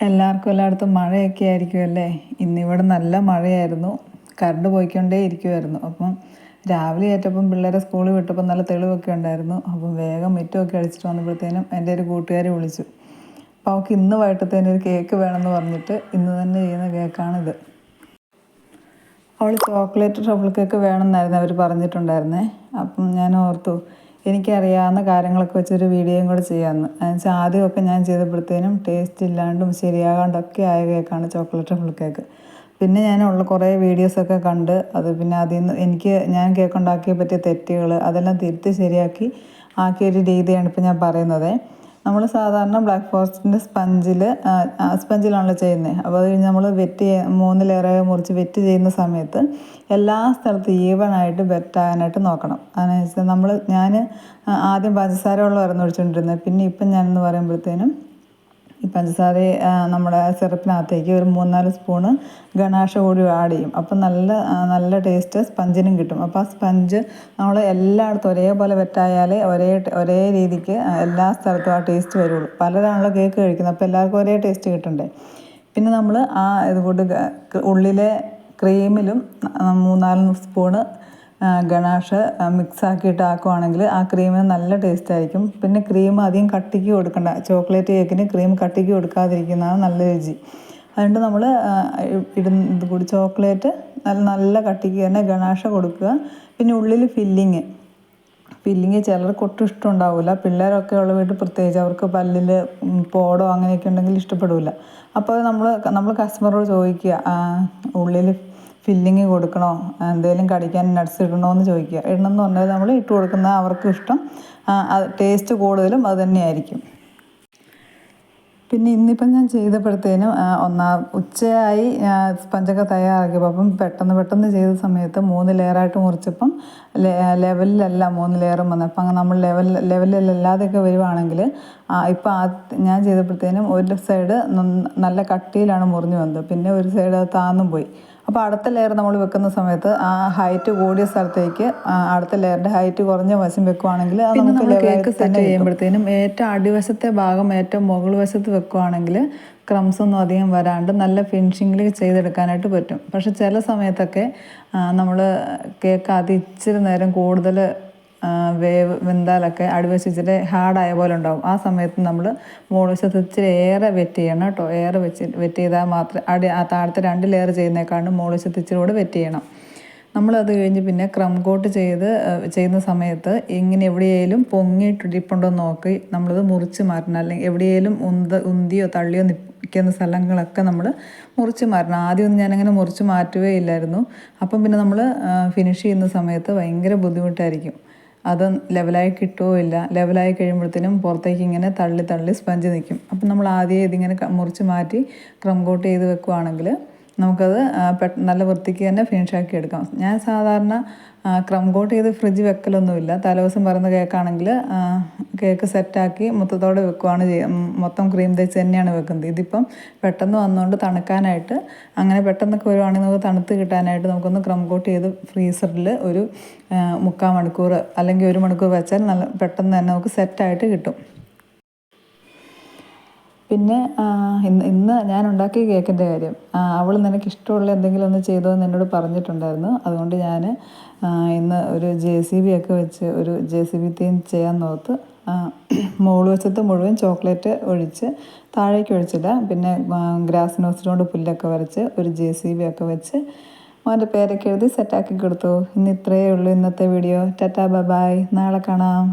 എല്ലാവർക്കും എല്ലായിടത്തും മഴയൊക്കെ ആയിരിക്കുമല്ലേ ഇന്നിവിടെ നല്ല മഴയായിരുന്നു. കറണ്ട് പോയിക്കൊണ്ടേ ഇരിക്കുമായിരുന്നു അപ്പം രാവിലെ ഏറ്റപ്പം പിള്ളേരെ സ്കൂളിൽ വിട്ടപ്പോൾ നല്ല തെളിവൊക്കെ ഉണ്ടായിരുന്നു. അപ്പം വേഗം മുറ്റമൊക്കെ അടിച്ചിട്ട് വന്നപ്പോഴത്തേനും എന്റെ ഒരു കൂട്ടുകാരെ വിളിച്ചു. അപ്പോൾ അവൾക്ക് ഇന്ന് വൈകിട്ടത്തേനും ഒരു കേക്ക് വേണമെന്ന് പറഞ്ഞിട്ട് ഇന്ന് തന്നെ ചെയ്യുന്ന കേക്കാണിത്. അവൾ ചോക്ലേറ്റ് ട്രബിൾ കേക്ക് വേണമെന്നായിരുന്നു അവർ പറഞ്ഞിട്ടുണ്ടായിരുന്നേ. അപ്പം ഞാൻ ഓർത്തു എനിക്കറിയാവുന്ന കാര്യങ്ങളൊക്കെ വെച്ചൊരു വീഡിയോയും കൂടെ ചെയ്യാമെന്ന് എന്നുവെച്ചാൽ ആദ്യമൊക്കെ ഞാൻ ചെയ്തപ്പോഴത്തേനും ടേസ്റ്റ് ഇല്ലാണ്ടും ശരിയാകാണ്ടൊക്കെ ആയ കേക്കാണ് ചോക്ലേറ്റ് ഫുൾ കേക്ക് പിന്നെ ഞാൻ ഉള്ള കുറേ വീഡിയോസൊക്കെ കണ്ട് അത് പിന്നെ അതിൽ നിന്ന് എനിക്ക് ഞാൻ കേക്ക് ഉണ്ടാക്കിയ പറ്റിയ തെറ്റുകൾ അതെല്ലാം തിരുത്തി ശരിയാക്കി ആക്കിയൊരു രീതിയാണ് ഇപ്പോൾ ഞാൻ പറയുന്നത്. നമ്മൾ സാധാരണ ബ്ലാക്ക് ഫോറസ്റ്റിന്റെ സ്പഞ്ചിൽ സ്പഞ്ചിലാണല്ലോ ചെയ്യുന്നത് അപ്പോൾ അത് കഴിഞ്ഞ് നമ്മൾ വെറ്റ് മൂന്ന് ലെയറായി മുറിച്ച് വെറ്റ് ചെയ്യുന്ന സമയത്ത് എല്ലാ സ്ഥലത്തും ഈവൺ ആയിട്ട് നോക്കണം. അതിനനുസരിച്ച് നമ്മൾ ഞാൻ ആദ്യം പഞ്ചസാര വെള്ളമായിരുന്നു ഒഴിച്ചുകൊണ്ടിരുന്നത് പിന്നെ ഇപ്പം ഞാനെന്ന് പറയുമ്പോഴത്തേനും ഈ പഞ്ചസാര നമ്മുടെ സിറപ്പിനകത്തേക്ക് ഒരു മൂന്നാൽ സ്പൂണ് ഗണാഷ കൂടി ആഡ് ചെയ്യും. അപ്പം നല്ല നല്ല ടേസ്റ്റ് സ്പഞ്ചിനും കിട്ടും. അപ്പോൾ ആ സ്പഞ്ച് നമ്മൾ എല്ലായിടത്തും ഒരേപോലെ വെറ്റായാലേ ഒരേ ഒരേ രീതിക്ക് എല്ലാ സ്ഥലത്തും ആ ടേസ്റ്റ് വരുള്ളൂ. പലരാണല്ലോ കേക്ക് കഴിക്കുന്നത്. അപ്പോൾ എല്ലാവർക്കും ഒരേ ടേസ്റ്റ് കിട്ടണ്ടേ? പിന്നെ നമ്മൾ ആ ഇതുകൊണ്ട് ഉള്ളിലെ ക്രീമിലും മൂന്നാൽ സ്പൂണ് ഗണാഷ് മിക്സ് ആക്കിയിട്ട് ആക്കുവാണെങ്കിൽ ആ ക്രീമിന് നല്ല ടേസ്റ്റ് ആയിരിക്കും. പിന്നെ ക്രീം അധികം കട്ടിക്ക് കൊടുക്കണ്ട. ചോക്ലേറ്റ് കേക്കിന് ക്രീം കട്ടിക്ക് കൊടുക്കാതിരിക്കുന്നതാണ് നല്ല രുചി. അതുകൊണ്ട് നമ്മൾ ഇടുന്ന കൂടി ചോക്ലേറ്റ് നല്ല നല്ല കട്ടിക്ക് തന്നെ ഗണാഷ കൊടുക്കുക. പിന്നെ ഉള്ളിൽ ഫില്ലിങ് ഫില്ലിങ് ചിലർക്ക് ഒട്ടും ഇഷ്ടമുണ്ടാവില്ല പിള്ളേരൊക്കെ ഉള്ള വീട്ടിൽ പ്രത്യേകിച്ച് അവർക്ക് പല്ലിൽ പോടോ അങ്ങനെയൊക്കെ ഉണ്ടെങ്കിൽ ഇഷ്ടപ്പെടില്ല അപ്പോൾ നമ്മൾ നമ്മൾ കസ്റ്റമറോട് ചോദിക്കുക ഉള്ളിൽ ഫില്ലിങ് കൊടുക്കണോ? എന്തെങ്കിലും കടിക്കാൻ നട്ട്സ് ഇടണോ എന്ന് ചോദിക്കുക. എന്ന് പറഞ്ഞാൽ നമ്മൾ ഇട്ട് കൊടുക്കുന്ന അവർക്ക് ഇഷ്ടം. ടേസ്റ്റ് കൂടുതലും അത് തന്നെയായിരിക്കും. പിന്നെ ഇന്നിപ്പം ഞാൻ ചെയ്തപ്പോഴത്തേനും ഒന്നാ ഉച്ചയായി സ്പഞ്ചൊക്കെ തയ്യാറാക്കിയപ്പോൾ അപ്പം പെട്ടെന്ന് പെട്ടെന്ന് ചെയ്ത സമയത്ത് മൂന്ന് ലെയറായിട്ട് മുറിച്ചപ്പം ലെവലിലല്ല മൂന്ന് ലെയറും വന്നത് അപ്പം നമ്മൾ ലെവൽ ലെവലിലല്ലാതെയൊക്കെ വരുവാണെങ്കിൽ ഇപ്പം ആ ഞാൻ ചെയ്തപ്പോഴത്തേനും ഒരു സൈഡ് നല്ല കട്ടിയിലാണ് മുറിഞ്ഞു വന്നത്. പിന്നെ ഒരു സൈഡ് താന്നും പോയി അപ്പോൾ അടുത്ത ലെയർ നമ്മൾ വെക്കുന്ന സമയത്ത് ആ ഹൈറ്റ് കൂടിയ സ്ഥലത്തേക്ക് അടുത്ത ലെയറിന്റെ ഹൈറ്റ് കുറഞ്ഞ വശം വെക്കുവാണെങ്കിൽ അത് നമുക്ക് കേക്ക് സെറ്റ് ചെയ്യുമ്പോഴത്തേനും ഏറ്റവും അടിവശത്തെ ഭാഗം ഏറ്റവും മുകൾ വശത്ത് വെക്കുവാണെങ്കിൽ ക്രംസ് ഒന്നും അധികം വരാണ്ട് നല്ല ഫിനിഷിങ്ങിൽ ചെയ്തെടുക്കാനായിട്ട് പറ്റും. പക്ഷെ ചില സമയത്തൊക്കെ നമ്മൾ കേക്ക് അത് ഇച്ചിരി നേരം കൂടുതൽ വേവ് വെന്താലൊക്കെ അടിവശം ഇച്ചിരി ഹാർഡായ പോലെ ഉണ്ടാവും. ആ സമയത്ത് നമ്മൾ മുകൾവശത്ത് ഇച്ചിരി ഏറെ വെറ്റ് ചെയ്യണം കേട്ടോ. ഏറെ വെച്ച് വെറ്റ് ചെയ്താൽ മാത്രം അടി ആ താഴത്തെ രണ്ട് ലെയർ ചെയ്യുന്നേക്കാണ്ട് മുകൾവശത്ത് ഇച്ചിരി കൂടെ വെറ്റ് ചെയ്യണം. നമ്മളത് കഴിഞ്ഞ് പിന്നെ ക്രം കോട്ട് ചെയ്ത് ചെയ്യുന്ന സമയത്ത് ഇങ്ങനെ എവിടെയെങ്കിലും പൊങ്ങിയിട്ടിരിപ്പുണ്ടോ നോക്കി നമ്മളത് മുറിച്ച് മാറ്റണം. അല്ലെങ്കിൽ എവിടെയെങ്കിലും ഉന്ത ഉന്തിയോ തള്ളിയോ നിൽക്കുന്ന സ്ഥലങ്ങളൊക്കെ നമ്മൾ മുറിച്ച് മാറ്റണം. ആദ്യമൊന്നും ഞാനങ്ങനെ മുറിച്ച് മാറ്റുകയില്ലായിരുന്നു. അപ്പം പിന്നെ നമ്മൾ ഫിനിഷ് ചെയ്യുന്ന സമയത്ത് ഭയങ്കര ബുദ്ധിമുട്ടായിരിക്കും. അത് ലെവലായി കിട്ടുകയില്ല ലെവലായി കഴിയുമ്പോഴത്തേനും പുറത്തേക്ക് ഇങ്ങനെ തള്ളി തള്ളി സ്പഞ്ച് നിൽക്കും അപ്പം നമ്മൾ ആദ്യം ഇതിങ്ങനെ മുറിച്ച് മാറ്റി ക്രംകോട്ട് ചെയ്ത് വെക്കുവാണെങ്കിൽ നമുക്കത് നല്ല വൃത്തിക്ക് തന്നെ ഫിനിഷാക്കി എടുക്കാം. ഞാൻ സാധാരണ ക്രം കോട്ട് ചെയ്ത് ഫ്രിഡ്ജ് വെക്കലൊന്നുമില്ല. തലേദിവസം പറയുന്ന കേക്കാണെങ്കിൽ കേക്ക് സെറ്റാക്കി മൊത്തത്തോടെ ചെയ്യുക മൊത്തം ക്രീം തേച്ച് തന്നെയാണ് വെക്കുന്നത്. ഇതിപ്പം പെട്ടെന്ന് വന്നുകൊണ്ട് തണുക്കാനായിട്ട് അങ്ങനെ പെട്ടെന്നൊക്കെ വരുവാണെങ്കിൽ നമുക്ക് തണുത്ത് കിട്ടാനായിട്ട് നമുക്കൊന്ന് ക്രം കോട്ട് ചെയ്ത് ഫ്രീസറിൽ ഒരു മുക്കാൽ മണിക്കൂർ അല്ലെങ്കിൽ ഒരു മണിക്കൂർ വെച്ചാൽ നല്ല പെട്ടെന്ന് തന്നെ നമുക്ക് സെറ്റായിട്ട് കിട്ടും. പിന്നെ ഇന്ന് ഇന്ന് ഞാൻ ഉണ്ടാക്കിയ കേക്കിന്റെ കാര്യം. അവൾ നിനക്ക് ഇഷ്ടമുള്ള എന്തെങ്കിലും ഒന്ന് ചെയ്തോ എന്ന് എന്നോട് പറഞ്ഞിട്ടുണ്ടായിരുന്നു. അതുകൊണ്ട് ഞാൻ ഇന്ന് ഒരു ജെ സി ബി ഒക്കെ വെച്ച് ഒരു ജെ സി ബി തീം ചെയ്യാൻ നോത്ത് മുകൾ വശത്ത് മുഴുവൻ ചോക്ലേറ്റ് ഒഴിച്ച് താഴേക്ക് ഒഴിച്ചില്ല പിന്നെ ഗ്രാസ് നോസിനോട് പുല്ലൊക്കെ വരച്ച് ഒരു ജെ സി ബി ഒക്കെ വെച്ച് അവന്റെ പേരൊക്കെ എഴുതി സെറ്റാക്കി കൊടുത്തു. ഇന്ന് ഇത്രയേ ഉള്ളൂ ഇന്നത്തെ വീഡിയോ. Tata bye. നാളെ കാണാം.